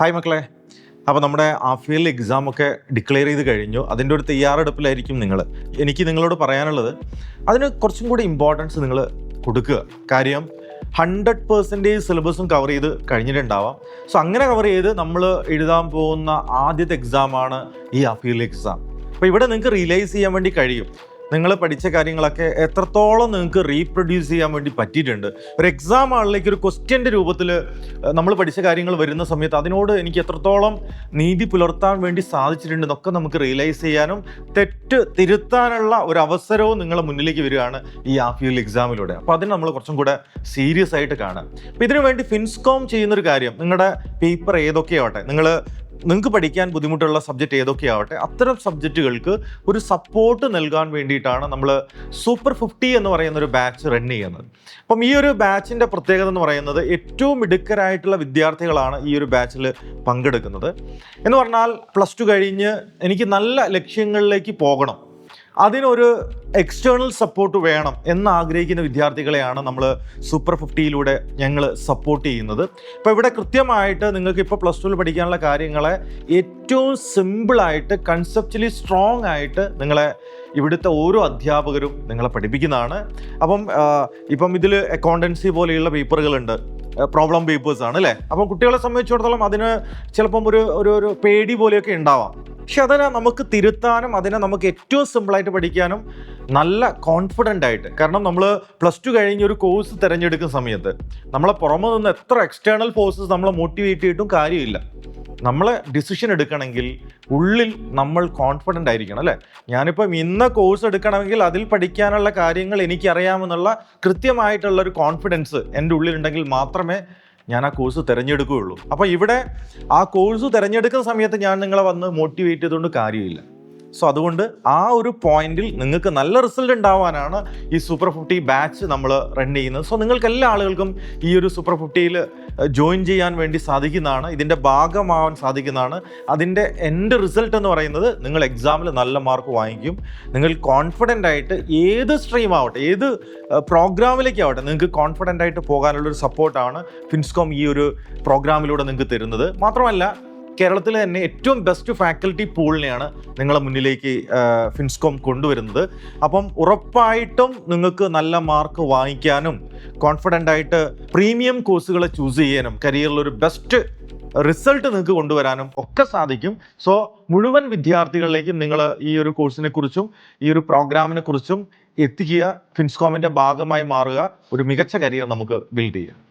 Hi മക്കളെ. അപ്പോൾ നമ്മുടെ ആഫിയൽ എക്സാം ഒക്കെ ഡിക്ലെയർ ചെയ്ത് കഴിഞ്ഞു. അതിന്റെ ഒരു തയ്യാറെടുപ്പിലായിരിക്കും നിങ്ങൾ എനിക്ക് നിങ്ങളോട് പറയാനുള്ളത് അതിന് കുറച്ചും കൂടി ഇമ്പോർട്ടൻസ് നിങ്ങൾ കൊടുക്കുക. കാര്യം ഹൺഡ്രഡ് പെർസെന്റേജ് സിലബസും കവർ ചെയ്ത് കഴിഞ്ഞിട്ടുണ്ടാവാം. സോ അങ്ങനെ കവർ ചെയ്ത് നമ്മൾ എഴുതാൻ പോകുന്ന ആദ്യത്തെ എക്സാമാണ് ഈ അഫീൽ എക്സാം അപ്പോൾ ഇവിടെ നിങ്ങൾക്ക് റിയലൈസ് ചെയ്യാൻ വേണ്ടി കഴിയും. നിങ്ങൾ പഠിച്ച കാര്യങ്ങളൊക്കെ എത്രത്തോളം നിങ്ങൾക്ക് റീപ്രൊഡ്യൂസ് ചെയ്യാൻ വേണ്ടി പറ്റിയിട്ടുണ്ട്. ഒരു എക്സാം ആളിലേക്ക് ഒരു ക്വസ്റ്റ്യന്റെ രൂപത്തിൽ നമ്മൾ പഠിച്ച കാര്യങ്ങൾ വരുന്ന സമയത്ത് അതിനോട് എനിക്ക് എത്രത്തോളം നീതി പുലർത്താൻ വേണ്ടി സാധിച്ചിട്ടുണ്ട് എന്നൊക്കെ നമുക്ക് റിയലൈസ് ചെയ്യാനും തെറ്റ് തിരുത്താനുള്ള ഒരു അവസരവും നിങ്ങളെ മുന്നിലേക്ക് വരികയാണ് ഈ ആഫിയൽ എക്സാമിലൂടെ അപ്പോൾ അതിന് നമ്മൾ കുറച്ചും കൂടെ സീരിയസ് ആയിട്ട് കാണാം. അപ്പോൾ ഇതിനു വേണ്ടി ഫിൻസ്കോം ചെയ്യുന്നൊരു കാര്യം നിങ്ങളുടെ പേപ്പർ ഏതൊക്കെയാവട്ടെ നിങ്ങൾ നിങ്ങൾക്ക് പഠിക്കാൻ ബുദ്ധിമുട്ടുള്ള സബ്ജക്റ്റ് ഏതൊക്കെയാവട്ടെ അത്തരം സബ്ജക്റ്റുകൾക്ക് ഒരു സപ്പോർട്ട് നൽകാൻ വേണ്ടിയിട്ടാണ് നമ്മൾ സൂപ്പർ ഫിഫ്റ്റി എന്ന് പറയുന്ന ഒരു ബാച്ച് റൺ ചെയ്യുന്നത്. അപ്പം ഈ ഒരു ബാച്ചിന്റെ പ്രത്യേകത എന്ന് പറയുന്നത് ഏറ്റവും മിടുക്കരായിട്ടുള്ള വിദ്യാർത്ഥികളാണ് ഈ ഒരു ബാച്ചിൽ പങ്കെടുക്കുന്നത്. എന്ന് പറഞ്ഞാൽ പ്ലസ് ടു കഴിഞ്ഞ് എനിക്ക് നല്ല ലക്ഷ്യങ്ങളിലേക്ക് പോകണം. അതിനൊരു എക്സ്റ്റേണൽ സപ്പോർട്ട് വേണം എന്ന് ആഗ്രഹിക്കുന്ന വിദ്യാർത്ഥികളെയാണ് നമ്മൾ സൂപ്പർ ഫിഫ്റ്റിയിലൂടെ ഞങ്ങൾ സപ്പോർട്ട് ചെയ്യുന്നത്. ഇപ്പോൾ ഇവിടെ കൃത്യമായിട്ട് നിങ്ങൾക്ക് ഇപ്പോൾ പ്ലസ് ടുവിൽ പഠിക്കാനുള്ള കാര്യങ്ങളെ ഏറ്റവും സിമ്പിളായിട്ട് കൺസെപ്റ്റലി സ്ട്രോങ് ആയിട്ട് നിങ്ങളെ ഇവിടുത്തെ ഓരോ അധ്യാപകരും നിങ്ങളെ പഠിപ്പിക്കുന്നതാണ്. അപ്പം ഇപ്പം ഇതിൽ അക്കൗണ്ടൻസി പോലെയുള്ള പേപ്പറുകളുണ്ട് പ്രോബ്ലം പേപ്പേഴ്സ് ആണ് അല്ലേ? അപ്പൊ കുട്ടികളെ സംബന്ധിച്ചിടത്തോളം അതിന് ചിലപ്പം ഒരു ഒരു ഒരു പേടി പോലെയൊക്കെ ഉണ്ടാവാം. പക്ഷെ അതിനെ നമുക്ക് തിരുത്താനും അതിനെ നമുക്ക് ഏറ്റവും സിമ്പിളായിട്ട് പഠിക്കാനും നല്ല കോൺഫിഡന്റ് ആയിട്ട് കാരണം നമ്മൾ പ്ലസ് ടു കഴിഞ്ഞ് ഒരു കോഴ്സ് തിരഞ്ഞെടുക്കുന്ന സമയത്ത് നമ്മളെ പുറമെ നിന്ന് എത്ര എക്സ്റ്റേണൽ ഫോഴ്സസ് നമ്മളെ മോട്ടിവേറ്റ് ചെയ്തിട്ടും കാര്യമില്ല. നമ്മളെ ഡിസിഷൻ എടുക്കണമെങ്കിൽ ഉള്ളിൽ നമ്മൾ കോൺഫിഡന്റ് ആയിരിക്കണം അല്ലേ? ഞാനിപ്പം ഇന്ന കോഴ്സ് എടുക്കണമെങ്കിൽ അതിൽ പഠിക്കാനുള്ള കാര്യങ്ങൾ എനിക്കറിയാമെന്നുള്ള കൃത്യമായിട്ടുള്ളൊരു കോൺഫിഡൻസ് എന്റെ ഉള്ളിലുണ്ടെങ്കിൽ മാത്രമേ ഞാൻ ആ കോഴ്സ് തിരഞ്ഞെടുക്കുകയുള്ളൂ. അപ്പോൾ ഇവിടെ ആ കോഴ്സ് തിരഞ്ഞെടുക്കുന്ന സമയത്ത് ഞാൻ നിങ്ങളെ വന്ന് മോട്ടിവേറ്റ് ചെയ്തുകൊണ്ട് കാര്യമില്ല. സോ അതുകൊണ്ട് ആ ഒരു പോയിന്റിൽ നിങ്ങൾക്ക് നല്ല റിസൾട്ട് ഉണ്ടാവാനാണ് ഈ സൂപ്പർ ഫിഫ്റ്റി ബാച്ച് നമ്മൾ റൺ ചെയ്യുന്നത്. സോ നിങ്ങൾക്ക് എല്ലാ ആളുകൾക്കും ഈ ഒരു സൂപ്പർ ഫിഫ്റ്റിയിൽ ജോയിൻ ചെയ്യാൻ വേണ്ടി സാധിക്കുന്നതാണ്. ഇതിന്റെ ഭാഗമാവാൻ സാധിക്കുന്നതാണ്. അതിന്റെ എന്റെ റിസൾട്ട് എന്ന് പറയുന്നത് നിങ്ങൾ എക്സാമിൽ നല്ല മാർക്ക് വാങ്ങിക്കും. നിങ്ങൾ കോൺഫിഡന്റ് ആയിട്ട് ഏത് സ്ട്രീം ആവട്ടെ ഏത് പ്രോഗ്രാമിലേക്ക് ആവട്ടെ നിങ്ങൾക്ക് കോൺഫിഡന്റ് ആയിട്ട് പോകാനുള്ളൊരു സപ്പോർട്ടാണ് ഫിൻസ്കോം ഈ ഒരു പ്രോഗ്രാമിലൂടെ നിങ്ങൾക്ക് തരുന്നത്. മാത്രമല്ല കേരളത്തിലെ തന്നെ ഏറ്റവും ബെസ്റ്റ് ഫാക്കൽറ്റി പൂളിനെയാണ് നിങ്ങളെ മുന്നിലേക്ക് ഫിൻസ്കോം കൊണ്ടുവരുന്നത്. അപ്പം ഉറപ്പായിട്ടും നിങ്ങൾക്ക് നല്ല മാർക്ക് വാങ്ങിക്കാനും കോൺഫിഡന്റ് ആയിട്ട് പ്രീമിയം കോഴ്സുകളെ ചൂസ് ചെയ്യാനും കരിയറിൽ ഒരു ബെസ്റ്റ് റിസൾട്ട് നിങ്ങൾക്ക് കൊണ്ടുവരാനും ഒക്കെ സാധിക്കും. സോ മുഴുവൻ വിദ്യാർത്ഥികളിലേക്കും നിങ്ങൾ ഈ ഒരു കോഴ്സിനെ കുറിച്ചും ഈ ഒരു പ്രോഗ്രാമിനെ കുറിച്ചും എത്തിക്കുക ഫിൻസ്കോമിന്റെ ഭാഗമായി മാറുക ഒരു മികച്ച കരിയർ നമുക്ക് ബിൽഡ് ചെയ്യാം